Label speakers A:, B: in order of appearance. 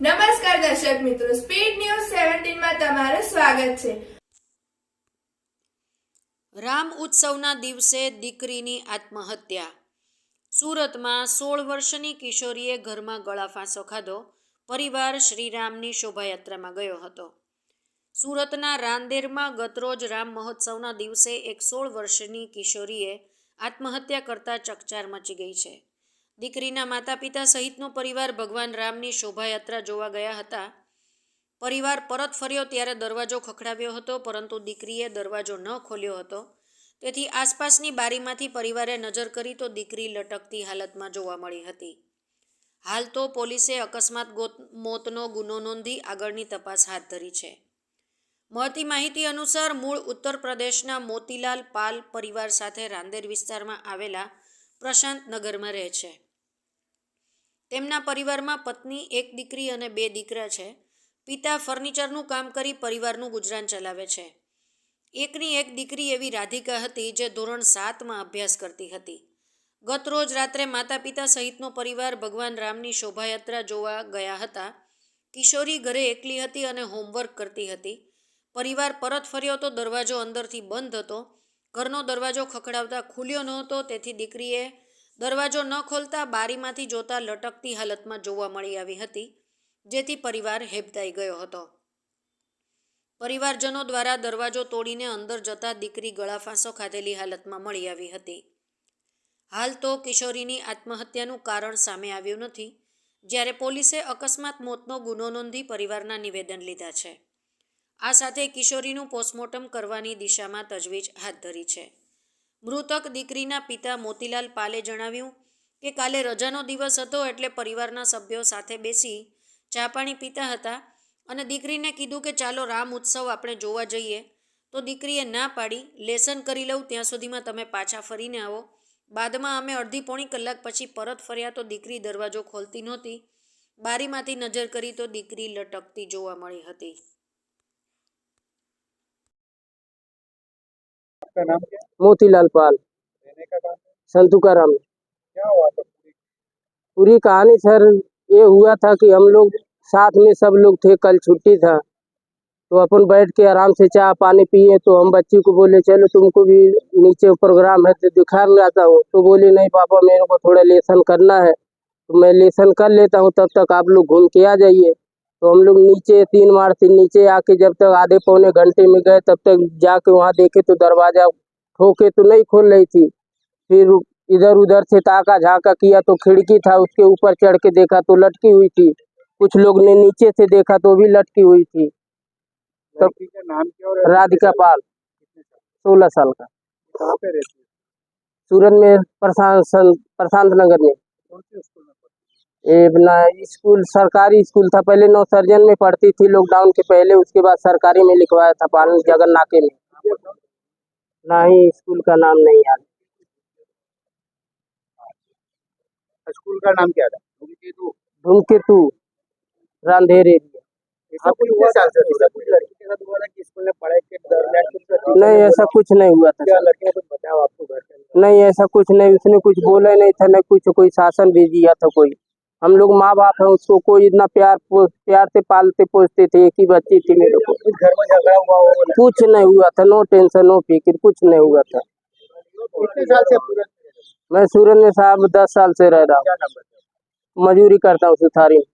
A: નમસ્કાર દર્શક મિત્રો સ્પીડ ન્યૂઝ સેવન્ટીનમાં તમારું સ્વાગત છે.
B: રામ ઉત્સવના દિવસે દીકરીની આત્મહત્યા. સુરતમાં સોળ વર્ષની કિશોરીએ ઘરમાં ગળા ફાંસો ખાધો. પરિવાર શ્રીરામની શોભાયાત્રામાં ગયો હતો. સુરતના રાંદેરમાં ગતરોજ રામ મહોત્સવના દિવસે એક સોળ વર્ષની કિશોરીએ આત્મહત્યા કરતા ચકચાર મચી ગઈ છે. દીકરીના માતા પિતા સહિતનો પરિવાર ભગવાન રામની શોભાયાત્રા જોવા ગયા હતા. પરિવાર પરત ફર્યો ત્યારે દરવાજો ખખડાવ્યો હતો, પરંતુ દીકરીએ દરવાજો ન ખોલ્યો હતો. તેથી આસપાસની બારીમાંથી પરિવારે નજર કરી તો દીકરી લટકતી હાલતમાં જોવા મળી હતી. હાલ તો પોલીસે અકસ્માત મોતનો ગુનો નોંધી આગળની તપાસ હાથ ધરી છે. મળતી માહિતી અનુસાર મૂળ ઉત્તર પ્રદેશના મોતીલાલ પાલ પરિવાર સાથે રાંદેર વિસ્તારમાં આવેલા પ્રશાંત નગરમાં રહે છે. તેમના પરિવારમાં પત્ની, એક દીકરી અને બે દીકરા છે. પિતા ફર્નિચરનું કામ કરી પરિવારનું ગુજરાન ચલાવે છે. એકની એક દીકરી એવી રાધિકા હતી જે ધોરણ સાતમાં અભ્યાસ કરતી હતી. ગત રોજ રાત્રે માતા પિતા સહિતનો પરિવાર ભગવાન રામની શોભાયાત્રા જોવા ગયા હતા. કિશોરી ઘરે એકલી હતી અને હોમવર્ક કરતી હતી. પરિવાર પરત ફર્યો તો દરવાજો અંદરથી બંધ હતો. ઘરનો દરવાજો ખખડાવતા ખુલ્યો નહોતો, તેથી દીકરીએ દરવાજો ન ખોલતા બારીમાંથી જોતા લટકતી હાલતમાં જોવા મળી આવી હતી, જેથી પરિવાર હેબતાઈ ગયો હતો. પરિવારજનો દ્વારા દરવાજો તોડીને અંદર જતા દીકરી ગળાફાંસો ખાધેલી હાલતમાં મળી આવી હતી. હાલ તો કિશોરીની આત્મહત્યાનું કારણ સામે આવ્યું નથી, જ્યારે પોલીસે અકસ્માત મોતનો ગુનો નોંધી પરિવારના નિવેદન લીધા છે. આ સાથે કિશોરીનું પોસ્ટમોર્ટમ કરવાની દિશામાં તજવીજ હાથ ધરી છે. મૃતક દીકરીના પિતા મોતીલાલ પાલે જણાવ્યું કે કાલે રજાનો દિવસ હતો એટલે પરિવારના સભ્યો સાથે બેસી ચા પાણી પીતા હતા અને દીકરીને કીધું કે ચાલો રામ ઉત્સવ આપણે જોવા જઈએ. તો દીકરીએ ના પાડી, લેસન કરી લઉં, ત્યાં સુધીમાં તમે પાછા ફરીને આવો. બાદમાં અમે અડધી પોણી કલાક પછી પરત ફર્યા તો દીકરી દરવાજો ખોલતી નહોતી. બારીમાંથી નજર કરી તો દીકરી લટકતી જોવા મળી હતી.
C: आपका नाम क्या?
D: मोतीलाल पाल।
C: रहने का?
D: संतुकाराम।
C: क्या हुआ था पूरी?
D: पूरी कहानी सर ये हुआ था कि हम लोग साथ में सब लोग थे कल छुट्टी था। तो अपन बैठ के आराम से चाय पानी पिए तो हम बच्ची को बोले चलो तुमको भी नीचे प्रोग्राम है तो दिखा लाता हूँ। तो बोली नहीं पापा मेरे को थोड़ा लेसन करना है। तो मैं लेसन कर लेता हूँ तब तक आप लोग घूम के आ जाइए। तो हम लोग नीचे तीन मार से नीचे आके जब तक आधे पौने घंटे में गए तब तक जाके वहाँ देखे तो दरवाज़ा ठोके तो नहीं खोल रही थी। फिर इधर उधर से ताका झाका किया तो खिड़की था उसके ऊपर चढ़ के देखा तो लटकी हुई थी। कुछ लोग ने नीचे से देखा तो भी लटकी हुई थी। तब-
C: नाम
D: राधिका पाल। सोलह साल का। सूरत में प्रशांत प्रशांत नगर में।
C: स्कूल
D: ये अपना स्कूल सरकारी स्कूल था पहले नौ सर्जन में पढ़ती थी लॉकडाउन के पहले उसके बाद सरकारी में लिखवाया था पालन जगन नाके में।
C: है?
D: नहीं स्कूल का नाम नहीं याद।
C: स्कूल का नाम क्या था? धूमकेतु।
D: रांधेर एरिया नहीं ऐसा कुछ नहीं हुआ था
C: ने
D: नहीं ऐसा कुछ नहीं उसने कुछ बोला नहीं था न कुछ कोई शासन भी दिया था कोई। हम लोग माँ बाप है उसको कोई इतना प्यार प्यार से पालते पोसते थे एक ही बच्ची थी मेरे को।
C: कुछ
D: नहीं हुआ था नो टेंशन नो फ़िक्र कुछ नहीं हुआ था।
C: साल से
D: मैं सूरज में साहब दस साल से रह रहा हूँ? मजूरी करता हूँ सुथारी में।